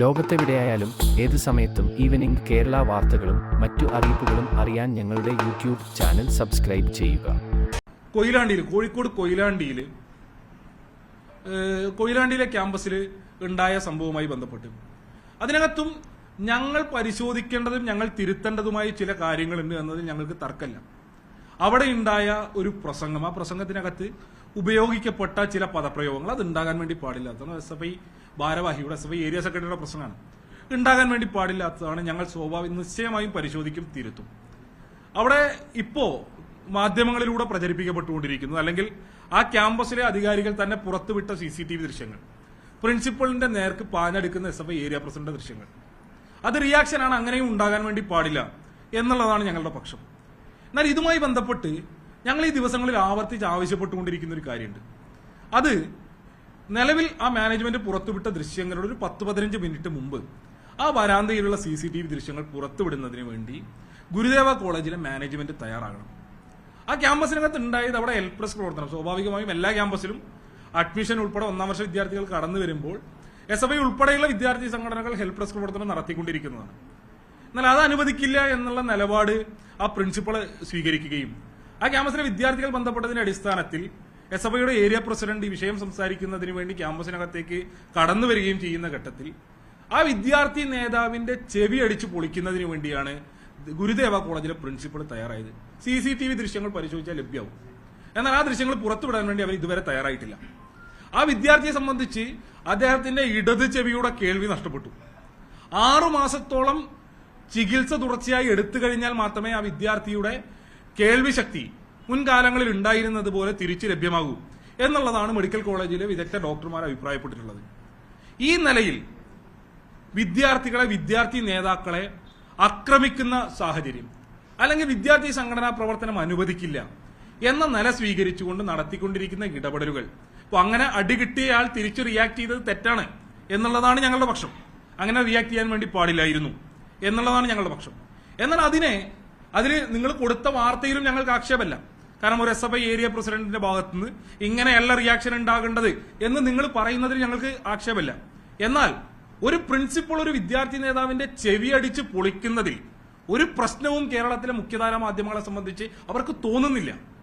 ലോകത്തെവിടെയായാലും ഏത് സമയത്തും ഈവനിംഗ് കേരള വാർത്തകളും മറ്റു അറിയിപ്പുകളും അറിയാൻ ഞങ്ങളുടെ യൂട്യൂബ് ചാനൽ സബ്സ്ക്രൈബ് ചെയ്യുക. കൊയിലാണ്ടിയിൽ കോഴിക്കോട് കൊയിലാണ്ടിയിൽ കൊയിലാണ്ടിയിലെ ക്യാമ്പസിൽ ഉണ്ടായ സംഭവവുമായി ബന്ധപ്പെട്ട്. അതിനകത്തും ഞങ്ങൾ പരിശോധിക്കേണ്ടതും ഞങ്ങൾ തിരുത്തേണ്ടതുമായ ചില കാര്യങ്ങളുണ്ട് എന്നതിൽ ഞങ്ങൾക്ക് തർക്കമില്ല. അവിടെ ഉണ്ടായ ഒരു പ്രസംഗം ആ പ്രസംഗത്തിനകത്ത് ഉപയോഗിക്കപ്പെട്ട ചില പദപ്രയോഗങ്ങൾ അത് ഉണ്ടാകാൻ വേണ്ടി പാടില്ലാത്തതാണ് എസ് എഫ് ഐ ഭാരവാഹിയുടെ എസ് എഫ് ഐ ഏരിയ സെക്രട്ടറിയുടെ പ്രശ്നമാണ്. ഉണ്ടാകാൻ വേണ്ടി പാടില്ലാത്തതാണ് ഞങ്ങൾ സ്വാഭാവിക നിശ്ചയമായും പരിശോധിക്കും തിരുത്തും. അവിടെ ഇപ്പോ മാധ്യമങ്ങളിലൂടെ പ്രചരിപ്പിക്കപ്പെട്ടുകൊണ്ടിരിക്കുന്നത് അല്ലെങ്കിൽ ആ ക്യാമ്പസിലെ അധികാരികൾ തന്നെ പുറത്തുവിട്ട സി സി ടി വി ദൃശ്യങ്ങൾ. പ്രിൻസിപ്പളിന്റെ നേർക്ക് പാഞ്ഞെടുക്കുന്ന S F I area president ദൃശ്യങ്ങൾ. അത് റിയാക്ഷനാണ് അങ്ങനെയും ഉണ്ടാകാൻ വേണ്ടി പാടില്ല എന്നുള്ളതാണ് ഞങ്ങളുടെ പക്ഷം. എന്നാൽ ഇതുമായി ബന്ധപ്പെട്ട് ഞങ്ങൾ ഈ ദിവസങ്ങളിൽ ആവർത്തിച്ച് ആവശ്യപ്പെട്ടുകൊണ്ടിരിക്കുന്ന ഒരു കാര്യമുണ്ട്. അത് നിലവിൽ ആ മാനേജ്മെന്റ് പുറത്തുവിട്ട ദൃശ്യങ്ങളുടെ ഒരു പത്ത് പതിനഞ്ച് മിനിറ്റ് മുമ്പ് ആ വരാന്തയിലുള്ള സി സി ടി വി ദൃശ്യങ്ങൾ പുറത്തുവിടുന്നതിന് വേണ്ടി ഗുരുദേവ കോളേജിലെ മാനേജ്മെന്റ് തയ്യാറാകണം. ആ ക്യാമ്പസിനകത്ത് ഉണ്ടായത് അവിടെ എൽ പ്ലസ് പ്രവർത്തനം. സ്വാഭാവികമായും എല്ലാ ക്യാമ്പസിലും അഡ്മിഷൻ ഉൾപ്പെടെ ഒന്നാം വർഷ വിദ്യാർത്ഥികൾ കടന്നു വരുമ്പോൾ എസ് എഫ് ഐ ഉൾപ്പെടെയുള്ള വിദ്യാർത്ഥി സംഘടനകൾ ഹെൽപ്പ് ഡെസ്ക് പ്രവർത്തനം നടത്തിക്കൊണ്ടിരിക്കുന്നതാണ്. എന്നാൽ അത് അനുവദിക്കില്ല എന്നുള്ള നിലപാട് ആ പ്രിൻസിപ്പൾ സ്വീകരിക്കുകയും ആ ക്യാമ്പസിലെ വിദ്യാർത്ഥികൾ ബന്ധപ്പെട്ടതിന്റെ അടിസ്ഥാനത്തിൽ എസ് എഫ് ഐയുടെ ഏരിയ പ്രസിഡന്റ് ഈ വിഷയം സംസാരിക്കുന്നതിന് വേണ്ടി ക്യാമ്പസിനകത്തേക്ക് കടന്നു വരികയും ചെയ്യുന്ന ഘട്ടത്തിൽ ആ വിദ്യാർത്ഥി നേതാവിന്റെ ചെവി അടിച്ചു പൊളിക്കുന്നതിന് വേണ്ടിയാണ് ഗുരുദേവ കോളേജിലെ പ്രിൻസിപ്പൾ തയ്യാറായത്. സി സി ടി വി ദൃശ്യങ്ങൾ പരിശോധിച്ചാൽ ലഭ്യമാവും. എന്നാൽ ആ ദൃശ്യങ്ങൾ പുറത്തുവിടാൻ വേണ്ടി അവർ ഇതുവരെ തയ്യാറായിട്ടില്ല. ആ വിദ്യാർത്ഥിയെ സംബന്ധിച്ച് അദ്ദേഹത്തിന്റെ ഇടത് ചെവിയുടെ കേൾവി നഷ്ടപ്പെട്ടു. ആറു മാസത്തോളം ചികിത്സ തുടർച്ചയായി എടുത്തു കഴിഞ്ഞാൽ മാത്രമേ ആ വിദ്യാർത്ഥിയുടെ കേൾവി ശക്തി മുൻകാലങ്ങളിൽ ഉണ്ടായിരുന്നത് പോലെ തിരിച്ചു ലഭ്യമാകൂ എന്നുള്ളതാണ് മെഡിക്കൽ കോളേജിലെ വിദഗ്ധ ഡോക്ടർമാർ അഭിപ്രായപ്പെട്ടിട്ടുള്ളത്. ഈ നിലയിൽ വിദ്യാർത്ഥികളെ വിദ്യാർത്ഥി നേതാക്കളെ ആക്രമിക്കുന്ന സാഹചര്യം അല്ലെങ്കിൽ വിദ്യാർത്ഥി സംഘടനാ പ്രവർത്തനം അനുവദിക്കില്ല എന്ന നില സ്വീകരിച്ചുകൊണ്ട് നടത്തിക്കൊണ്ടിരിക്കുന്ന ഇടപെടലുകൾ. അപ്പോൾ അങ്ങനെ അടി കിട്ടിയയാൾ തിരിച്ചു റിയാക്ട് ചെയ്തത് തെറ്റാണ് എന്നുള്ളതാണ് ഞങ്ങളുടെ പക്ഷം. അങ്ങനെ റിയാക്ട് ചെയ്യാൻ വേണ്ടി പാടില്ലായിരുന്നു എന്നുള്ളതാണ് ഞങ്ങളുടെ പക്ഷം. എന്നാൽ അതിനെ അതിന് നിങ്ങൾ കൊടുത്ത വാർത്തയിലും ഞങ്ങൾക്ക് ആക്ഷേപമല്ല. കാരണം ഒരു എസ് എഫ് ഐ ഏരിയ പ്രസിഡന്റിന്റെ ഭാഗത്തുനിന്ന് ഇങ്ങനെയല്ല റിയാക്ഷൻ ഉണ്ടാകേണ്ടത് എന്ന് നിങ്ങൾ പറയുന്നതിൽ ഞങ്ങൾക്ക് ആക്ഷേപമല്ല. എന്നാൽ ഒരു പ്രിൻസിപ്പൾ ഒരു വിദ്യാർത്ഥി നേതാവിന്റെ ചെവി അടിച്ച് പൊളിക്കുന്നതിൽ ഒരു പ്രശ്നവും കേരളത്തിലെ മുഖ്യധാര മാധ്യമങ്ങളെ സംബന്ധിച്ച് അവർക്ക് തോന്നുന്നില്ല.